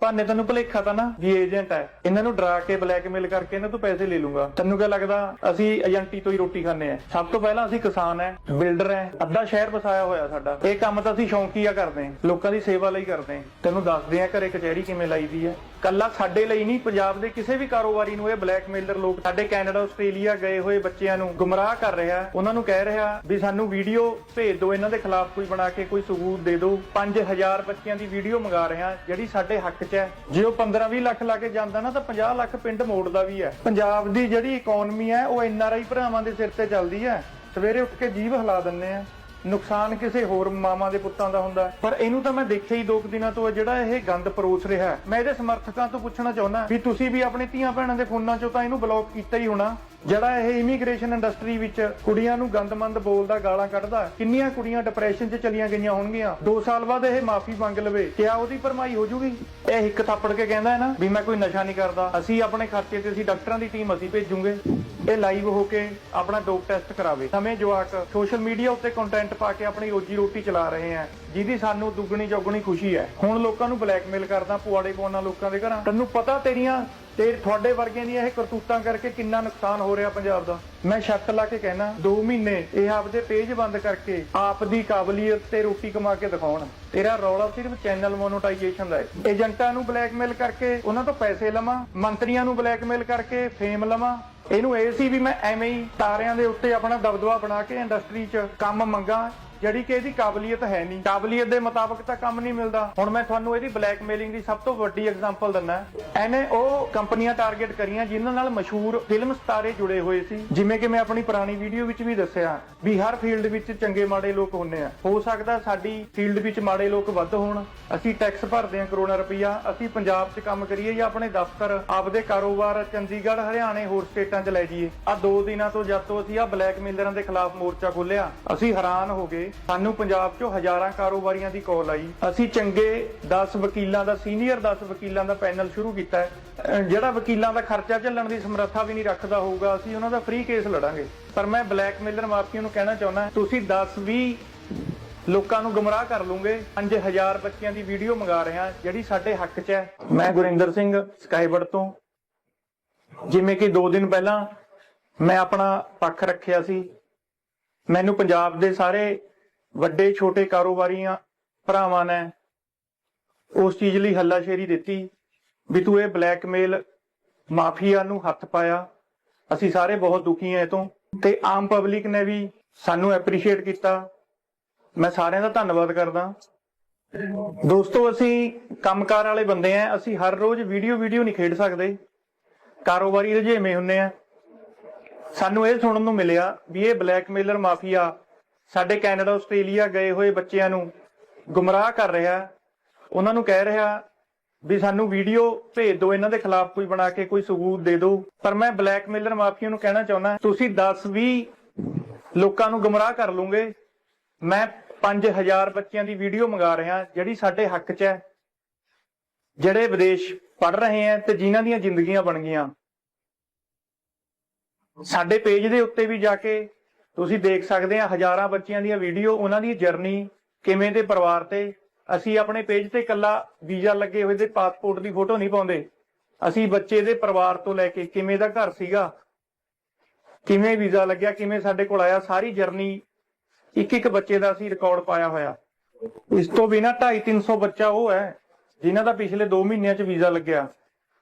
ਭਾਨੇ, ਤੈਨੂੰ ਭਲੇਖਾ ਤਾਂ ਨਾ, ਵੀ ਏਜੰਟ ਹੈ। ਇਹਨਾਂ ਨੂੰ ਡਰਾ ਕੇ ਬਲੈਕਮੇਲ ਕਰਕੇ ਇਹਨਾਂ ਤੋਂ ਪੈਸੇ ਲੈ ਲੂੰਗਾ। ਤੈਨੂੰ ਕਿਆ ਲੱਗਦਾ, ਅਸੀਂ ਏਜੰਟੀ ਤੋਂ ਹੀ ਰੋਟੀ ਖਾਂਦੇ ਆ ਸਭ ਤੋਂ ਪਹਿਲਾਂ ਅਸੀਂ ਕਿਸਾਨ ਹੈ, ਬਿਲਡਰ ਹੈ, ਅੱਧਾ ਸ਼ਹਿਰ ਵਸਾਇਆ ਹੋਇਆ ਸਾਡਾ। ਇਹ ਕੰਮ ਤਾਂ ਅਸੀਂ ਸ਼ੌਂਕੀਆ ਕਰਦੇ ਹਾਂ, ਲੋਕਾਂ ਦੀ ਸੇਵਾ ਲਈ ਕਰਦੇ ਹਾਂ। ਤੈਨੂੰ ਦੱਸਦੇ ਆ ਘਰੇ ਕਚਹਿਰੀ ਕਿਵੇਂ ਲਾਈਦੀ ਹੈ। ਕੱਲਾ ਸਾਡੇ ਲਈ ਨਹੀਂ, ਪੰਜਾਬ ਦੇ ਕਿਸੇ ਵੀ ਕਾਰੋਬਾਰੀ ਨੂੰ ਇਹ ਬਲੈਕਮੇਲਰ ਲੋਕ ਸਾਡੇ ਕੈਨੇਡਾ, ਆਸਟ੍ਰੇਲੀਆ ਗਏ ਹੋਏ ਬੱਚਿਆਂ ਨੂੰ ਗੁੰਮਰਾਹ ਕਰ ਰਿਹਾ। ਉਹਨਾਂ ਨੂੰ ਕਹਿ ਰਿਹਾ ਵੀ ਸਾਨੂੰ ਵੀਡੀਓ ਭੇਜ ਦਿਓ, ਇਹਨਾਂ ਦੇ ਖਿਲਾਫ ਕੋਈ ਬਣਾ ਕੇ ਕੋਈ ਸਬੂਤ ਦੇ ਦਿਓ। 5000 ਬੱਚਿਆਂ ਦੀ ਵੀਡੀਓ ਮੰਗਾ ਰਿਹਾ ਜਿਹੜੀ ਸਾਡੇ ਹੱਕ 'ਚ ਹੈ। ਜੇ ਉਹ 15-20 ਲੱਖ ਲਾ ਕੇ ਜਾਂਦਾ ਨਾ, ਤਾਂ 50 ਲੱਖ ਪਿੰਡ ਮੋੜਦਾ ਵੀ ਹੈ। ਪੰਜਾਬ ਦੀ ਜਿਹੜੀ ਇਕਨੋਮੀ ਹੈ, ਉਹ ਐਨਆਰਆਈ ਭਰਾਵਾਂ ਦੇ ਸਿਰ ਤੇ ਚੱਲਦੀ ਹੈ। ਸਵੇਰੇ ਉੱਠ ਕੇ ਜੀਭ ਹਿਲਾ ਦਿੰਨੇ ਆ ਨੁਕਸਾਨ ਕਿਸੇ ਹੋਰ ਮਾਮਾ ਦੇ ਪੁੱਤਾਂ ਦਾ ਹੁੰਦਾ ਪਰ ਇਹਨੂੰ ਤਾਂ ਮੈਂ ਦੇਖਿਆ ਹੀ ਦੋ ਕੁ ਦਿਨਾਂ ਤੋਂ ਹੈ ਜਿਹੜਾ ਇਹ ਗੰਦ ਪਰੋਸ ਰਿਹਾ ਹੈ। ਮੈਂ ਇਹਦੇ ਸਮਰਥਕਾਂ ਤੋਂ ਪੁੱਛਣਾ ਚਾਹੁੰਦਾ ਵੀ ਤੁਸੀਂ ਵੀ ਆਪਣੇ ਧੀਆਂ ਭੈਣਾਂ ਦੇ ਫੋਨਾਂ 'ਚੋਂ ਤਾਂ ਇਹਨੂੰ ਬਲੌਕ ਕੀਤਾ ਹੀ ਹੋਣਾ ਜਿਹੜਾ ਇਹ ਇਮੀਗ੍ਰੇਸ਼ਨ ਇੰਡਸਟਰੀ ਵਿੱਚ ਕੁੜੀਆਂ ਨੂੰ ਗੰਦਮੰਦ ਬੋਲਦਾ, ਗਾਲਾਂ ਕੱਢਦਾ, ਕਿੰਨੀਆਂ ਕੁੜੀਆਂ ਡਿਪਰੈਸ਼ਨ 'ਚ ਚਲੀਆਂ ਗਈਆਂ ਹੋਣਗੀਆਂ? 2 ਸਾਲ ਬਾਅਦ ਇਹ ਮਾਫੀ ਮੰਗ ਲਵੇ, ਕਿਆ ਉਹਦੀ ਭਰਮਾਈ ਹੋ ਜੂਗੀ? ਇਹ ਇੱਕ ਥੱਪੜ ਕੇ ਕਹਿੰਦਾ ਹੈ ਨਾ ਵੀ ਮੈਂ ਕੋਈ ਨਸ਼ਾ ਨਹੀਂ ਕਰਦਾ। ਅਸੀਂ ਆਪਣੇ ਖਰਚੇ ਤੇ ਅਸੀਂ ਡਾਕਟਰਾਂ ਦੀ ਟੀਮ ਅਸੀਂ ਭੇਜੂਗੇ। ਇਹ ਲਾਈਵ ਹੋ ਕੇ ਆਪਣਾ ਡੋਪ ਟੈਸਟ ਕਰਾਵੇ। ਨਵੇਂ ਜਵਾਕ ਸੋਸ਼ਲ ਮੀਡੀਆ ਉੱਤੇ ਕੰਟੈਂਟ ਪਾ ਕੇ ਆਪਣੀ ਰੋਜੀ ਰੋਟੀ ਚਲਾ ਰਹੇ ਆ। ਜਿਹਦੀ ਸਾਨੂੰ ਦੁੱਗਣੀ ਚੌਗਣੀ ਖੁਸ਼ੀ ਹੈ। ਹੁਣ ਲੋਕਾਂ ਨੂੰ ਬਲੈਕਮੇਲ ਕਰਦਾ, ਪੁਆੜੇ ਪਾਉਣਾ ਲੋਕਾਂ ਦੇ ਘਰਾਂ। ਤੈਨੂੰ ਪਤਾ ਤੇਰੀਆਂ ਤੇ ਤੁਹਾਡੇ ਵਰਗਿਆਂ ਦੀਆਂ ਇਹ ਕਰਤੂਤਾਂ ਕਰਕੇ ਕਿੰਨਾ ਨੁਕਸਾਨ ਹੋ ਰਿਹਾ ਪੰਜਾਬ ਦਾ? ਮੈਂ ਸ਼ੱਕ ਲਾ ਕੇ ਕਹਿਣਾ 2 ਮਹੀਨੇ ਇਹ ਆਪਦੇ ਪੇਜ ਬੰਦ ਕਰਕੇ ਆਪ ਦੀ ਕਾਬਲੀਅਤ ਤੇ ਰੋਟੀ ਕਮਾ ਕੇ ਦਿਖਾਉਣ। ਤੇਰਾ ਰੌਲਾ ਸਿਰਫ ਚੈਨਲ ਮੋਨੋਟਾਈਜੇਸ਼ਨ ਦਾ ਹੈ। ਏਜੰਟਾਂ ਨੂੰ ਬਲੈਕਮੇਲ ਕਰਕੇ ਉਹਨਾਂ ਤੋਂ ਪੈਸੇ ਲਵਾਂ, ਮੰਤਰੀਆਂ ਨੂੰ ਬਲੈਕਮੇਲ ਕਰਕੇ ਫੇਮ ਲਵਾਂ। ਇਹਨੂੰ ਇਹ ਸੀ ਵੀ ਮੈਂ ਐਵੇਂ ਹੀ ਤਾਰਿਆਂ ਦੇ ਉੱਤੇ ਆਪਣਾ ਦਬਦਬਾ ਬਣਾ ਕੇ ਇੰਡਸਟਰੀ 'ਚ ਕੰਮ ਮੰਗਾ। ਜਿਹੜੀ ਕਿ ਇਹਦੀ ਕਾਬਲੀਅਤ ਹੈ ਨਹੀਂ। ਕਾਬਲੀਅਤ ਦੇ ਮੁਤਾਬਕ ਤਾਂ ਕੰਮ ਨਹੀਂ ਮਿਲਦਾ। ਹੁਣ ਮੈਂ ਤੁਹਾਨੂੰ ਇਹਦੀ ਬਲੈਕਮੇਲਿੰਗ ਦੀ ਸਭ ਤੋਂ ਵੱਡੀ ਐਗਜ਼ਾਮਪਲ ਦਿੰਦਾ। ਇਹਨੇ ਉਹ ਕੰਪਨੀਆਂ ਟਾਰਗੇਟ ਕਰੀਆਂ ਜਿਨ੍ਹਾਂ ਨਾਲ ਮਸ਼ਹੂਰ ਫਿਲਮ ਸਤਾਰੇ ਜੁੜੇ ਹੋਏ ਸੀ। ਜਿਵੇਂ ਕਿ ਮੈਂ ਆਪਣੀ ਪੁਰਾਣੀ ਵੀਡੀਓ ਵਿੱਚ ਵੀ ਦੱਸਿਆ ਵੀ ਹਰ ਫੀਲਡ ਵਿੱਚ ਚੰਗੇ ਮਾੜੇ ਲੋਕ ਹੁੰਦੇ ਆ। ਹੋ ਸਕਦਾ ਸਾਡੀ ਫੀਲਡ ਵਿੱਚ ਮਾੜੇ ਲੋਕ ਵੱਧ ਹੋਣ। ਅਸੀਂ ਟੈਕਸ ਭਰਦੇ ਆ ਕਰੋੜਾਂ ਰੁਪਈਆ। ਅਸੀਂ ਪੰਜਾਬ 'ਚ ਕੰਮ ਕਰੀਏ ਜਾਂ ਆਪਣੇ ਦਫ਼ਤਰ, ਆਪਦੇ ਕਾਰੋਬਾਰ ਚੰਡੀਗੜ੍ਹ, ਹਰਿਆਣੇ ਹੋਰ ਸਟੇਟਾਂ 'ਚ ਲੈ ਜਾਈਏ। ਆ ਦੋ ਦਿਨਾਂ ਤੋਂ ਜਦ ਤੋਂ ਅਸੀਂ ਆ ਬਲੈਕਮੇਲਰਾਂ ਦੇ ਖਿਲਾਫ ਮੋਰਚਾ ਖੋਲਿਆ ਅਸੀਂ ਹੈਰਾਨ ਹੋ ਗਏ ਸਾਨੂੰ ਪੰਜਾਬ 'ਚੋਂ ਹਜ਼ਾਰਾਂ ਕਾਰੋਬਾਰੀਆਂ ਦੀ ਕਾਲ ਆਈ। ਅਸੀਂ ਚੰਗੇ 10 ਵਕੀਲਾਂ ਦਾ, ਸੀਨੀਅਰ 10 ਵਕੀਲਾਂ ਦਾ ਪੈਨਲ ਸ਼ੁਰੂ ਕੀਤਾ ਹੈ। ਜਿਹੜਾ ਵਕੀਲਾਂ ਦਾ ਖਰਚਾ ਝੱਲਣ ਦੀ ਸਮਰੱਥਾ ਵੀ ਨਹੀਂ ਰੱਖਦਾ ਹੋਊਗਾ, ਅਸੀਂ ਉਹਨਾਂ ਦਾ ਫ੍ਰੀ ਕੇਸ ਲੜਾਂਗੇ। ਪਰ ਮੈਂ ਬਲੈਕਮੇਲਰ ਮਾਫੀਆ ਨੂੰ ਕਹਿਣਾ ਚਾਹੁੰਦਾ ਤੁਸੀਂ 10 20 ਲੋਕਾਂ ਨੂੰ ਗੁੰਮਰਾਹ ਕਰ ਲੂੰਗੇ 5000 ਬੱਚਿਆਂ ਦੀ ਵੀਡੀਓ ਮੰਗਾ ਰਿਹਾ ਜਿਹੜੀ ਸਾਡੇ ਹੱਕ 'ਚ ਹੈ। ਮੈਂ ਗੁਰਿੰਦਰ ਸਿੰਘ ਸਕਾਈਵਰਡ ਤੋਂ। ਜਿਵੇਂ ਕਿ 2 ਦਿਨ ਪਹਿਲਾਂ ਮੈਂ ਆਪਣਾ ਪੱਖ ਰੱਖਿਆ ਸੀ। ਮੈਨੂੰ ਪੰਜਾਬ ਦੇ ਸਾਰੇ ਵੱਡੇ, ਛੋਟੇ ਕਾਰੋਬਾਰੀਆਂ ਭਰਾਵਾਂ ਨੇ ਉਸ ਚੀਜ਼ ਲਈ ਹੱਲਾਸ਼ੇਰੀ ਦਿੱਤੀ ਵੀ ਤੂੰ ਇਹ ਬਲੈਕਮੇਲ ਮਾਫੀਆ ਨੂੰ ਹੱਥ ਪਾਇਆ। ਅਸੀਂ ਸਾਰੇ ਬਹੁਤ ਦੁਖੀ ਹਾਂ ਇਹ ਤੋਂ। ਤੇ ਆਮ ਪਬਲਿਕ ਨੇ ਵੀ ਸਾਨੂੰ ਐਪਰੀਸ਼ੀਏਟ ਕੀਤਾ। ਮੈਂ ਸਾਰਿਆਂ ਦਾ ਧੰਨਵਾਦ ਕਰਦਾ। ਦੋਸਤੋ, ਅਸੀਂ ਕੰਮਕਾਰ ਵਾਲੇ ਬੰਦੇ ਆ ਅਸੀਂ ਹਰ ਰੋਜ਼ ਵੀਡੀਓ ਵੀਡੀਓ ਨਹੀਂ ਖੇਡ ਸਕਦੇ। ਕਾਰੋਬਾਰੀ ਰੁਝੇਵੇਂ ਹੁੰਨੇ ਆ। ਸਾਨੂੰ ਇਹ ਸੁਣਨ ਨੂੰ ਮਿਲਿਆ ਵੀ ਇਹ ਬਲੈਕਮੇਲਰ ਮਾਫੀਆ ਸਾਡੇ ਕੈਨੇਡਾ, ਆਸਟ੍ਰੇਲੀਆ ਗਏ ਹੋਏ ਬੱਚਿਆਂ ਨੂੰ ਗੁੰਮਰਾਹ ਕਰ ਰਿਹਾ। ਉਹਨਾਂ ਨੂੰ ਕਹਿ ਰਿਹਾ ਵੀ ਸਾਨੂੰ ਵੀਡੀਓ ਭੇਜ ਦਿਓ, ਇਹਨਾਂ ਦੇ ਖਿਲਾਫ ਕੋਈ ਬਣਾ ਕੇ ਕੋਈ ਸਬੂਤ ਦੇ ਦਿਓ। ਪਰ ਮੈਂ ਬਲੈਕਮੇਲਰ ਮਾਫੀਆ ਨੂੰ ਕਹਿਣਾ ਚਾਹੁੰਦਾ, ਤੁਸੀਂ 10 20 ਲੋਕਾਂ ਨੂੰ ਗੁੰਮਰਾਹ ਕਰ ਲੂੰਗੇ ਮੈਂ 5000 ਬੱਚਿਆਂ ਦੀ ਵੀਡੀਓ ਮੰਗਾ ਰਿਹਾ, ਜਿਹੜੀ ਸਾਡੇ ਹੱਕ 'ਚ ਹੈ। ਜਿਹੜੇ ਵਿਦੇਸ਼ ਪੜ ਰਹੇ ਆ ਤੇ ਜਿਨ੍ਹਾਂ ਦੀਆਂ ਜ਼ਿੰਦਗੀਆਂ ਬਣ ਗਈਆਂ। ਸਾਡੇ ਪੇਜ ਦੇ ਉੱਤੇ ਵੀ ਜਾ ਕੇ ਤੁਸੀਂ ਦੇਖ ਸਕਦੇ ਆ ਹਜ਼ਾਰਾਂ ਬੱਚਿਆਂ ਦੀਆਂ ਵੀਡੀਓ ਉਹਨਾਂ ਦੀ ਜਰਨੀ ਕਿਵੇਂ ਦੇ ਪਰਿਵਾਰ ਤੇ। ਅਸੀਂ ਆਪਣੇ ਪੇਜ ਤੇ ਇਕੱਲਾ ਵੀਜ਼ਾ ਲੱਗੇ ਹੋਏ ਦੇ ਪਾਸਪੋਰਟ ਦੀ ਫੋਟੋ ਨਹੀਂ ਪਾਉਂਦੇ। ਅਸੀਂ ਬੱਚੇ ਦੇ ਪਰਿਵਾਰ ਤੋਂ ਲੈ ਕੇ ਕਿਵੇਂ ਦਾ ਘਰ ਸੀਗਾ, ਕਿਵੇਂ ਵੀਜ਼ਾ ਲੱਗਿਆ, ਕਿਵੇਂ ਸਾਡੇ ਕੋਲ ਆਇਆ, ਸਾਰੀ ਜਰਨੀ ਇੱਕ ਇੱਕ ਬੱਚੇ ਦਾ ਅਸੀਂ ਰਿਕਾਰਡ ਪਾਇਆ ਹੋਇਆ। ਇਸ ਤੋਂ ਬਿਨਾ 2.5 300 ਬੱਚਾ ਉਹ ਹੈ, ਜਿਨ੍ਹਾਂ ਦਾ ਪਿਛਲੇ 2 ਮਹੀਨਿਆਂ 'ਚ ਵੀਜ਼ਾ ਲੱਗਿਆ,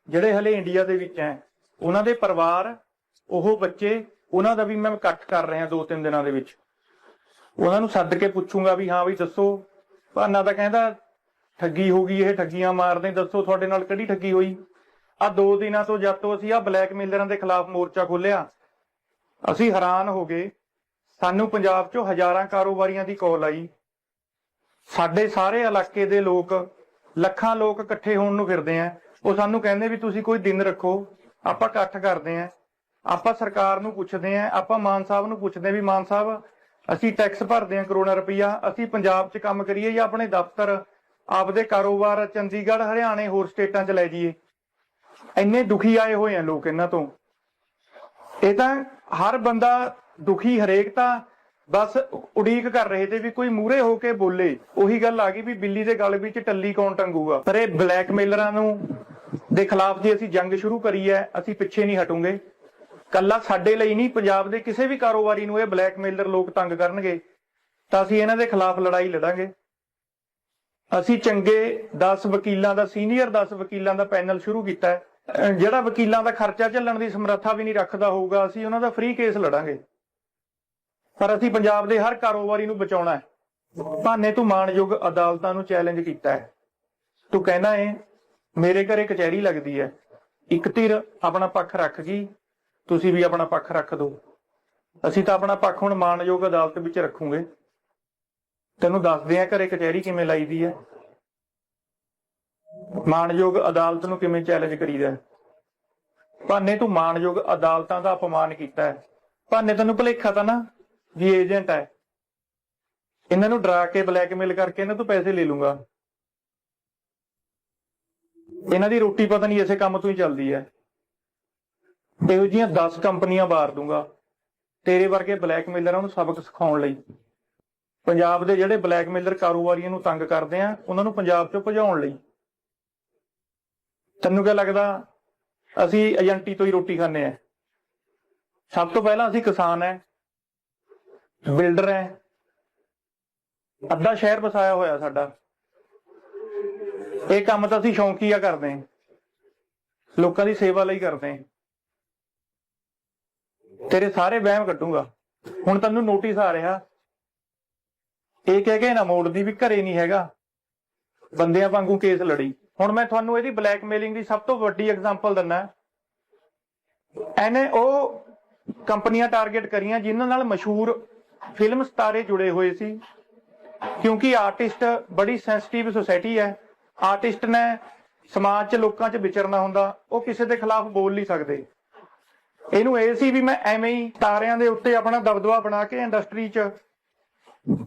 ਜਿਹੜੇ ਹਲੇ ਇੰਡੀਆ ਦੇ ਵਿੱਚ ਹੈ। ਉਹਨਾਂ ਦੇ ਪਰਿਵਾਰ, ਉਹ ਬੱਚੇ ਉਹਨਾਂ ਦਾ ਵੀ ਮੈਂ ਇਕੱਠ ਕਰ ਰਿਹਾ ਦੋ ਤਿੰਨ ਦਿਨਾਂ ਦੇ ਵਿੱਚ। ਉਹਨਾਂ ਨੂੰ ਸੱਦ ਕੇ ਪੁੱਛੂੰਗਾ ਵੀ ਹਾਂ ਵੀ ਦੱਸੋ। ਭਾਨਾ ਤਾਂ ਕਹਿੰਦਾ, ਠੱਗੀ ਹੋ ਗਈ, ਇਹ ਠੱਗੀਆਂ ਮਾਰਦੇ, ਦੱਸੋ ਤੁਹਾਡੇ ਨਾਲ ਕਿਹੜੀ ਠੱਗੀ ਹੋਈ? ਆ ਦੋ ਦਿਨਾਂ ਤੋਂ ਜਦ ਤੋਂ ਅਸੀਂ ਆ ਬਲੈਕਮੇਲਰਾਂ ਦੇ ਖਿਲਾਫ ਮੋਰਚਾ ਖੋਲਿਆ ਅਸੀਂ ਹੈਰਾਨ ਹੋ ਗਏ। ਸਾਨੂੰ ਪੰਜਾਬ 'ਚੋਂ ਹਜ਼ਾਰਾਂ ਕਾਰੋਬਾਰੀਆਂ ਦੀ ਕਾਲ ਆਈ। ਸਾਡੇ ਸਾਰੇ ਇਲਾਕੇ ਦੇ ਲੋਕ, ਲੱਖਾਂ ਲੋਕ ਇਕੱਠੇ ਹੋਣ ਨੂੰ ਫਿਰਦੇ ਆ। ਉਹ ਸਾਨੂੰ ਕਹਿੰਦੇ ਵੀ ਤੁਸੀਂ ਕੋਈ ਦਿਨ ਰੱਖੋ, ਆਪਾਂ ਇਕੱਠ ਕਰਦੇ ਆ। ਆਪਾਂ ਸਰਕਾਰ ਨੂੰ ਪੁੱਛਦੇ ਆ ਆਪਾਂ ਮਾਨ ਸਾਹਿਬ ਨੂੰ ਪੁੱਛਦੇ ਵੀ ਮਾਨ ਸਾਹਿਬ, ਅਸੀਂ ਟੈਕਸ ਭਰਦੇ ਆ ਕਰੋੜਾਂ ਰੁਪਈਆ, ਅਸੀਂ ਪੰਜਾਬ 'ਚ ਕੰਮ ਕਰੀਏ ਜਾਂ ਆਪਣੇ ਦਫ਼ਤਰ, ਆਪਦੇ ਕਾਰੋਬਾਰ ਚੰਡੀਗੜ੍ਹ, ਹਰਿਆਣੇ ਹੋਰ ਸਟੇਟਾਂ 'ਚ ਲੈ ਜਾਈਏ। ਇੰਨੇ ਦੁਖੀ ਆਏ ਹੋਏ ਆ ਲੋਕ ਇਹਨਾਂ ਤੋਂ। ਇਹ ਤਾਂ ਹਰ ਬੰਦਾ ਦੁਖੀ ਹਰੇਕ ਤਾਂ ਬਸ ਉਡੀਕ ਕਰ ਰਹੇ ਤੇ ਵੀ ਕੋਈ ਮੂਰੇ ਹੋ ਕੇ ਬੋਲੇ। ਉਹੀ ਗੱਲ ਆ ਗਈ ਵੀ ਬਿੱਲੀ ਦੇ ਗਲ ਵਿੱਚ ਟੱਲੀ ਕੌਣ ਟੰਗੂਗਾ। ਪਰ ਇਹ ਬਲੈਕਮੇਲਰਾਂ ਨੂੰ ਦੇ ਖਿਲਾਫ ਜੇ ਅਸੀਂ ਜੰਗ ਸ਼ੁਰੂ ਕਰੀ ਹੈ, ਅਸੀਂ ਪਿੱਛੇ ਨਹੀਂ ਹਟੂਗੇ। ਕੱਲਾ ਸਾਡੇ ਲਈ ਨਹੀਂ, ਪੰਜਾਬ ਦੇ ਕਿਸੇ ਵੀ ਕਾਰੋਬਾਰੀ ਨੂੰ ਇਹ ਬਲੈਕਮੇਲਰ ਲੋਕ ਤੰਗ ਕਰਨਗੇ, ਤਾਂ ਅਸੀਂ ਇਹਨਾਂ ਦੇ ਖਿਲਾਫ ਲੜਾਈ ਲੜਾਂਗੇ। ਅਸੀਂ ਚੰਗੇ 10 ਵਕੀਲਾਂ ਦਾ, ਸੀਨੀਅਰ 10 ਵਕੀਲਾਂ ਦਾ ਪੈਨਲ ਸ਼ੁਰੂ ਕੀਤਾ ਹੈ। ਜਿਹੜਾ ਵਕੀਲਾਂ ਦਾ ਖਰਚਾ ਝੱਲਣ ਦੀ ਸਮਰੱਥਾ ਵੀ ਨਹੀਂ ਰੱਖਦਾ ਹੋਊਗਾ, ਅਸੀਂ ਉਹਨਾਂ ਦਾ ਫ੍ਰੀ ਕੇਸ ਲੜਾਂਗੇ। ਪਰ ਅਸੀਂ ਪੰਜਾਬ ਦੇ ਹਰ ਕਾਰੋਬਾਰੀ ਨੂੰ ਬਚਾਉਣਾ ਹੈ। ਭਾਨੇ ਤੂੰ ਮਾਣਯੋਗ ਅਦਾਲਤਾਂ ਨੂੰ ਚੈਲੰਜ ਕੀਤਾ ਹੈ। ਤੂੰ ਕਹਿਣਾ ਹੈ ਮੇਰੇ ਘਰੇ ਕਚਹਿਰੀ ਲੱਗਦੀ ਹੈ। ਇੱਕ ਧਿਰ ਆਪਣਾ ਪੱਖ ਰੱਖ ਗਈ ਤੁਸੀਂ ਵੀ ਆਪਣਾ ਪੱਖ ਰੱਖ ਦਿਓ। ਅਸੀਂ ਤਾਂ ਆਪਣਾ ਪੱਖ ਹੁਣ ਮਾਨਯੋਗ ਅਦਾਲਤ ਵਿੱਚ ਰੱਖੂਗੇ। ਤੈਨੂੰ ਦੱਸਦੇ ਆ ਘਰੇ ਕਚਹਿਰੀ ਕਿਵੇਂ ਲਾਈਦੀ ਹੈ? ਮਾਨਯੋਗ ਅਦਾਲਤ ਨੂੰ ਕਿਵੇਂ ਚੈਲੰਜ ਕਰੀਦਾ ਹੈ? ਭਾਨੇ ਤੂੰ ਮਾਨਯੋਗ ਅਦਾਲਤਾਂ ਦਾ ਅਪਮਾਨ ਕੀਤਾ ਹੈ। ਭਾਨੇ ਤੈਨੂੰ ਭੁਲੇਖਾ ਤਾਂ ਨਾ ਵੀ ਏਜੰਟ ਹੈ। ਇਹਨਾਂ ਨੂੰ ਡਰਾ ਕੇ ਬਲੈਕਮੇਲ ਕਰਕੇ ਇਹਨਾਂ ਤੋਂ ਪੈਸੇ ਲੈ ਲੂੰਗਾ। ਇਹਨਾਂ ਦੀ ਰੋਟੀ ਪਤਾ ਨਹੀਂ ਇਸੇ ਕੰਮ ਤੋਂ ਹੀ ਚੱਲਦੀ ਹੈ। ਇਹੋ ਜਿਹੀਆਂ 10 ਕੰਪਨੀਆਂ ਬਾਰ ਦੂੰਗਾ। ਤੇਰੇ ਵਰਗੇ ਬਲੈਕਮੇਲਰਾਂ ਨੂੰ ਸਬਕ ਸਿਖਾਉਣ ਲਈ। ਪੰਜਾਬ ਦੇ ਜਿਹੜੇ ਬਲੈਕਮੇਲਰ ਕਾਰੋਬਾਰੀਆਂ ਨੂੰ ਤੰਗ ਕਰਦੇ ਆ, ਉਹਨਾਂ ਨੂੰ ਪੰਜਾਬ ਚੋਂ ਭਜਾਉਣ ਲਈ। ਤੈਨੂੰ ਕੀ ਲੱਗਦਾ? ਅਸੀਂ ਏਜੰਟੀ ਤੋਂ ਹੀ ਰੋਟੀ ਖਾਂਦੇ ਆ। ਸਭ ਤੋਂ ਪਹਿਲਾਂ ਅਸੀਂ ਕਿਸਾਨ ਹੈ ਬਿਲਡਰ ਹੈ ਅੱਧਾ ਸ਼ਹਿਰ ਵਸਾਇਆ ਹੋਇਆ ਸਾਡਾ। ਇਹ ਕੰਮ ਤਾਂ ਅਸੀਂ ਸ਼ੌਂਕੀਆ ਕਰਦੇ ਹਾਂ ਲੋਕਾਂ ਦੀ ਸੇਵਾ ਲਈ ਕਰਦੇ ਹਾਂ ਤੇਰੇ ਸਾਰੇ ਵਹਿਮ ਕੱਢੂੰਗਾ। ਹੁਣ ਤੈਨੂੰ ਨੋਟਿਸ ਆ ਰਿਹਾ। ਇਹ ਕਹਿ ਕੇ ਨਾ ਮੋੜਦੀ ਵੀ ਘਰੇ ਨਹੀਂ ਹੈਗਾ। ਬੰਦਿਆਂ ਵਾਂਗੂ ਕੇਸ ਲੜੀ। ਹੁਣ ਮੈਂ ਤੁਹਾਨੂੰ ਇਹਦੀ ਬਲੈਕਮੇਲਿੰਗ ਦੀ ਸਭ ਤੋਂ ਵੱਡੀ ਐਗਜ਼ਾਮਪਲ ਦਿੰਨਾ ਇਹਨੇ ਉਹ ਕੰਪਨੀਆਂ ਟਾਰਗੇਟ ਕਰੀਆਂ ਜਿਨ੍ਹਾਂ ਨਾਲ ਮਸ਼ਹੂਰ ਫਿਲਮ ਸਤਾਰੇ ਜੁੜੇ ਹੋਏ ਸੀ। ਕਿਉਂਕਿ ਆਰਟਿਸਟ ਬੜੀ ਸੈਂਸਿਟਿਵ ਸੋਸਾਇਟੀ ਹੈ। ਆਰਟਿਸਟ ਨੇ ਸਮਾਜ 'ਚ ਲੋਕਾਂ 'ਚ ਵਿਚਰਨਾ ਹੁੰਦਾ। ਉਹ ਕਿਸੇ ਦੇ ਖਿਲਾਫ ਬੋਲ ਨਹੀਂ ਸਕਦੇ। ਇਹਨੂੰ ਇਹ ਸੀ ਵੀ ਮੈਂ ਐਵੇਂ ਹੀ ਤਾਰਿਆਂ ਦੇ ਉੱਤੇ ਆਪਣਾ ਦਬਦਬਾ ਬਣਾ ਕੇ ਇੰਡਸਟਰੀ 'ਚ